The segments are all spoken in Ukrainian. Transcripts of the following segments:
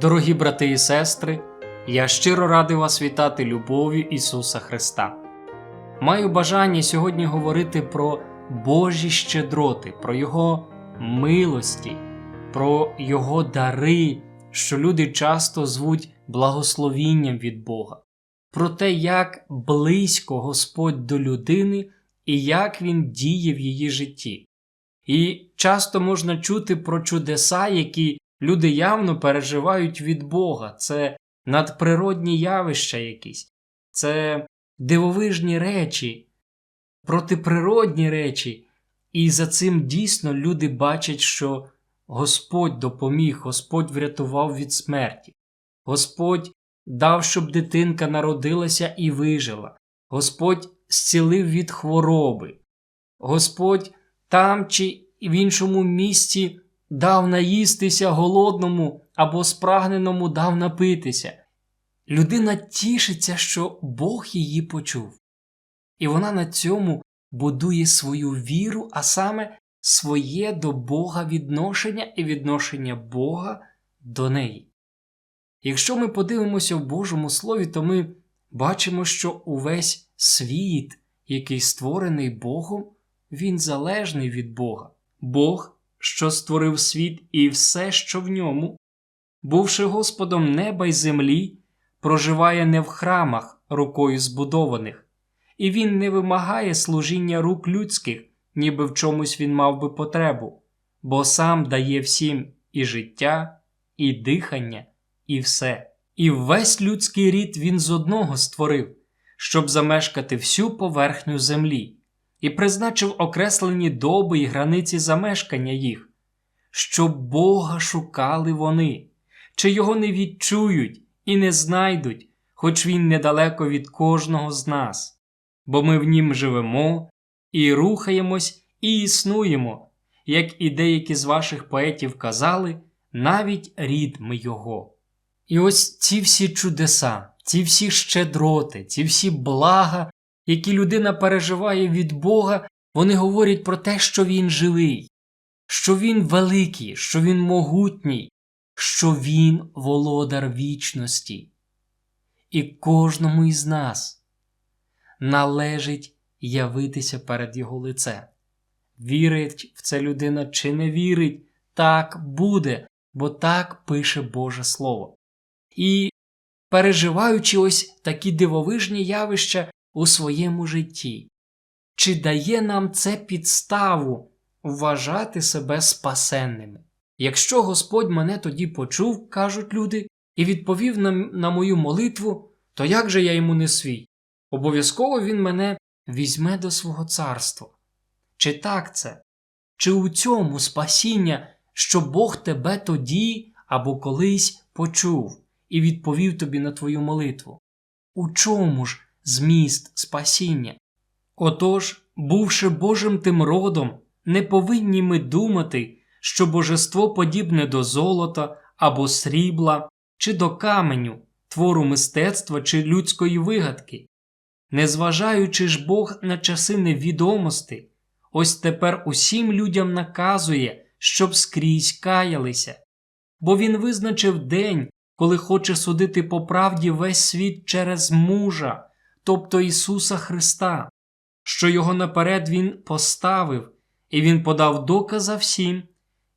Дорогі брати і сестри, я щиро радий вас вітати любов'ю Ісуса Христа. Маю бажання сьогодні говорити про Божі щедроти, про Його милості, про Його дари, що люди часто звуть благословінням від Бога, про те, як близько Господь до людини і як Він діє в її житті. І часто можна чути про чудеса, які люди явно переживають від Бога. Це надприродні явища якісь, це дивовижні речі, протиприродні речі. І за цим дійсно люди бачать, що Господь допоміг, Господь врятував від смерті, Господь дав, щоб дитинка народилася і вижила, Господь зцілив від хвороби, Господь там чи в іншому місці дав наїстися голодному або спрагненому дав напитися. Людина тішиться, що Бог її почув. І вона на цьому будує свою віру, а саме своє до Бога відношення і відношення Бога до неї. Якщо ми подивимося в Божому Слові, то ми бачимо, що увесь світ, який створений Богом, він залежний від Бога. Бог, що створив світ і все, що в ньому, бувши Господом неба й землі, проживає не в храмах рукою збудованих, і він не вимагає служіння рук людських, ніби в чомусь він мав би потребу, бо сам дає всім і життя, і дихання, і все. І весь людський рід він з одного створив, щоб замешкати всю поверхню землі і призначив окреслені доби і границі замешкання їх, щоб Бога шукали вони, чи його не відчують і не знайдуть, хоч він недалеко від кожного з нас, бо ми в нім живемо і рухаємось і існуємо, як і деякі з ваших поетів казали, навіть рід ми його. І ось ці всі чудеса, ці всі щедроти, ці всі блага які людина переживає від Бога, вони говорять про те, що Він живий, що Він великий, що Він могутній, що Він володар вічності. І кожному із нас належить явитися перед Його лицем. Вірить в це людина чи не вірить, так буде, бо так пише Боже Слово. І переживаючи ось такі дивовижні явища, у своєму житті? Чи дає нам це підставу вважати себе спасенними? Якщо Господь мене тоді почув, кажуть люди, і відповів на, на мою молитву, то як же я йому не свій? Обов'язково він мене візьме до свого царства. Чи так це? Чи у цьому спасіння, що Бог тебе тоді або колись почув і відповів тобі на твою молитву? У чому ж зміст спасіння. Отож, бувши Божим тим родом, не повинні ми думати, що божество подібне до золота або срібла, чи до каменю, твору мистецтва чи людської вигадки. Незважаючи ж Бог на часи невідомості, ось тепер усім людям наказує, щоб скрізь каялися, бо Він визначив день, коли хоче судити по правді весь світ через мужа тобто Ісуса Христа, що Його наперед Він поставив, і Він подав доказа всім,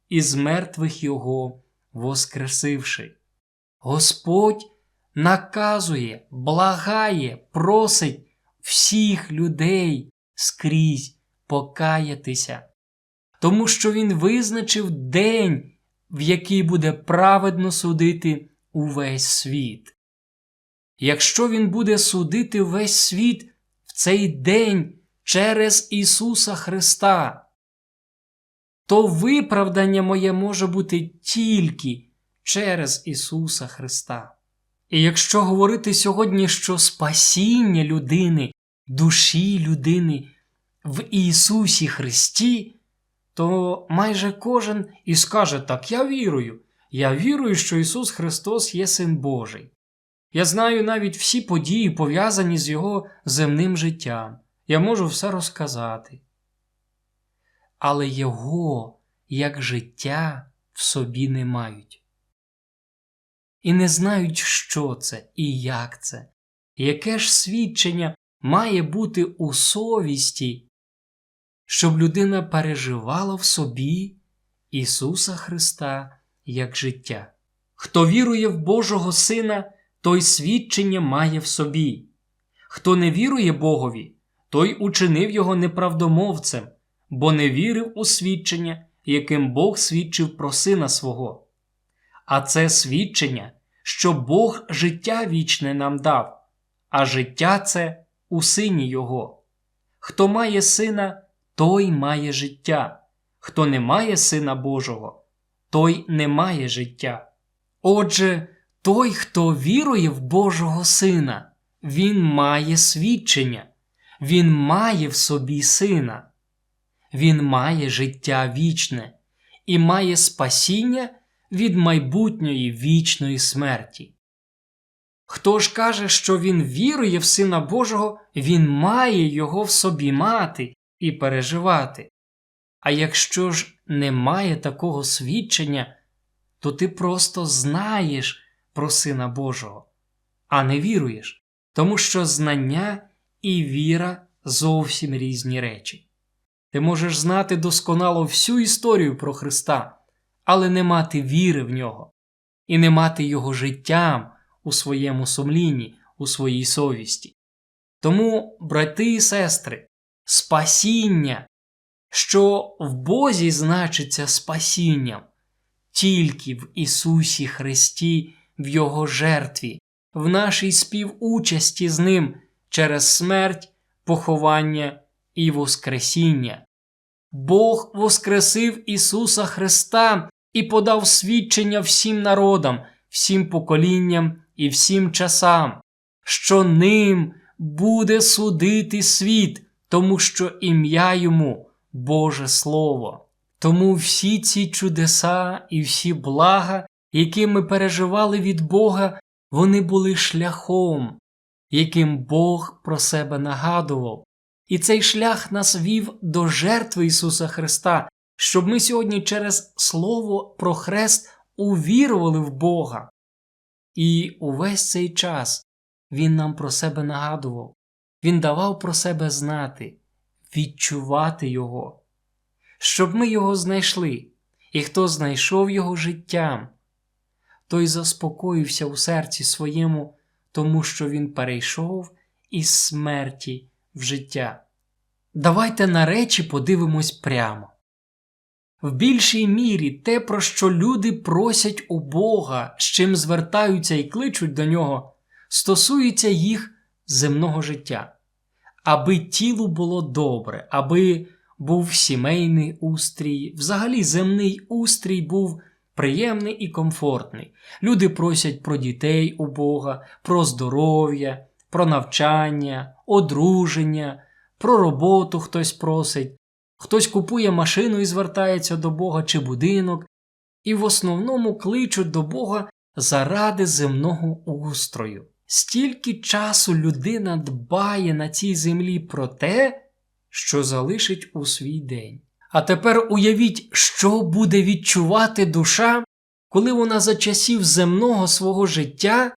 із мертвих Його воскресивши. Господь наказує, благає, просить всіх людей скрізь покаятися, тому що Він визначив день, в який буде праведно судити увесь світ. Якщо Він буде судити весь світ в цей день через Ісуса Христа, то виправдання моє може бути тільки через Ісуса Христа. І якщо говорити сьогодні, що спасіння людини, душі людини в Ісусі Христі, то майже кожен і скаже так, я вірую, я вірую, що Ісус Христос є Син Божий. Я знаю навіть всі події, пов'язані з його земним життям. Я можу все розказати. Але його як життя в собі не мають. і не знають, що це і як це, яке ж свідчення має бути у совісті, щоб людина переживала в собі Ісуса Христа як життя. Хто вірує в Божого Сина, той свідчення має в собі. Хто не вірує Богові, той учинив його неправдомовцем, бо не вірив у свідчення, яким Бог свідчив про сина свого. А це свідчення, що Бог життя вічне нам дав, а життя це у сині Його. Хто має сина, той має життя, хто не має Сина Божого, той не має життя. Отже, той, хто вірує в Божого Сина, він має свідчення, він має в собі сина, він має життя вічне і має спасіння від майбутньої вічної смерті. Хто ж каже, що він вірує в Сина Божого, він має його в собі мати і переживати. А якщо ж немає такого свідчення, то ти просто знаєш про Сина Божого, а не віруєш, тому що знання і віра зовсім різні речі. Ти можеш знати досконало всю історію про Христа, але не мати віри в нього і не мати Його життям у своєму сумлінні, у своїй совісті. Тому, брати і сестри, спасіння, що в Бозі значиться спасінням, тільки в Ісусі Христі, в Його жертві, в нашій співучасті з Ним через смерть, поховання і Воскресіння. Бог воскресив Ісуса Христа і подав свідчення всім народам, всім поколінням і всім часам, що ним буде судити світ, тому що ім'я йому Боже Слово. Тому всі ці чудеса і всі блага, які ми переживали від Бога, вони були шляхом, яким Бог про себе нагадував. І цей шлях нас вів до жертви Ісуса Христа, щоб ми сьогодні через Слово про Хрест увірували в Бога. І увесь цей час Він нам про себе нагадував, Він давав про себе знати, відчувати Його, щоб ми Його знайшли, і хто знайшов Його життям, той заспокоївся у серці своєму, тому що Він перейшов із смерті в життя. Давайте на речі подивимось прямо. В більшій мірі те, про що люди просять у Бога, з чим звертаються і кличуть до нього, стосується їх земного життя, аби тілу було добре, аби був сімейний устрій, взагалі земний устрій був приємний і комфортний. Люди просять про дітей у Бога, про здоров'я, про навчання, одруження, про роботу хтось просить. Хтось купує машину і звертається до Бога чи будинок, і в основному кличуть до Бога заради земного устрою. Стільки часу людина дбає на цій землі про те, що залишить у свій день. А тепер уявіть, що буде відчувати душа, коли вона за часів земного свого життя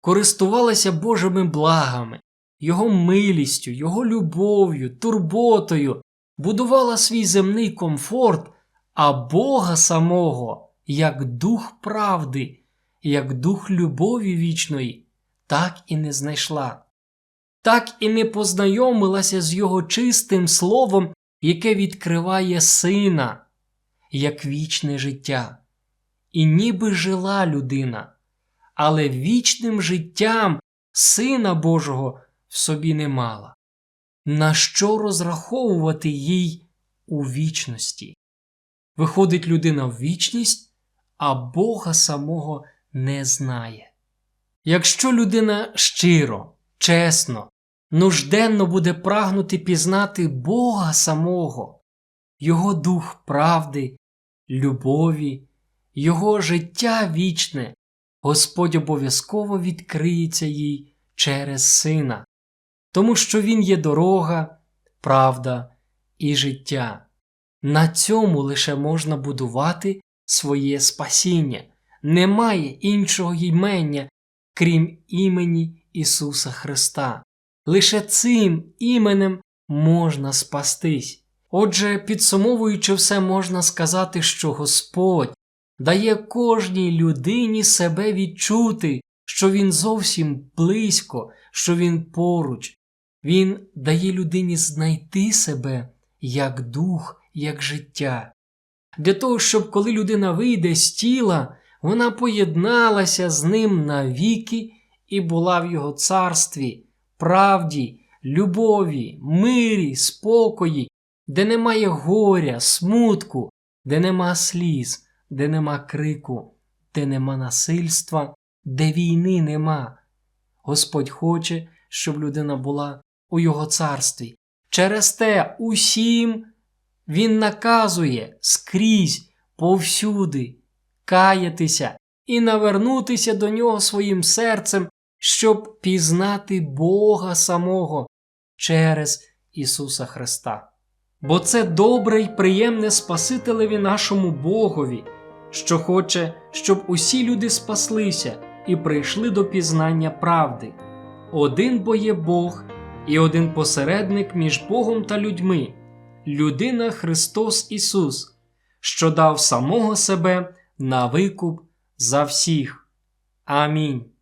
користувалася Божими благами, Його милістю, Його любов'ю, турботою будувала свій земний комфорт, а Бога самого, як дух правди, як дух любові вічної, так і не знайшла, так і не познайомилася з його чистим словом, яке відкриває сина, як вічне життя. І ніби жила людина, але вічним життям Сина Божого в собі не мала на що розраховувати їй у вічності. Виходить людина в вічність, а Бога самого не знає. Якщо людина щиро, чесно, нужденно буде прагнути пізнати Бога самого, Його дух правди, любові, Його життя вічне, Господь обов'язково відкриється їй через Сина тому що Він є дорога, правда і життя. На цьому лише можна будувати своє спасіння, немає іншого ймення, крім імені Ісуса Христа. Лише цим іменем можна спастись. Отже, підсумовуючи все, можна сказати, що Господь дає кожній людині себе відчути, що Він зовсім близько, що Він поруч. Він дає людині знайти себе як дух, як життя. Для того, щоб коли людина вийде з тіла, вона поєдналася з ним навіки і була в його царстві, правді, любові, мирі, спокої, де немає горя, смутку, де нема сліз, де нема крику, де нема насильства, де війни нема. Господь хоче, щоб людина була у його царстві. Через те усім Він наказує скрізь, повсюди, каятися і навернутися до нього своїм серцем, щоб пізнати Бога самого через Ісуса Христа. Бо це добре й приємне Спасителеві нашому Богові, що хоче, щоб усі люди спаслися і прийшли до пізнання правди. Один бо є Бог і один посередник між Богом та людьми, людина Христос Ісус, що дав самого себе на викуп за всіх. Амінь.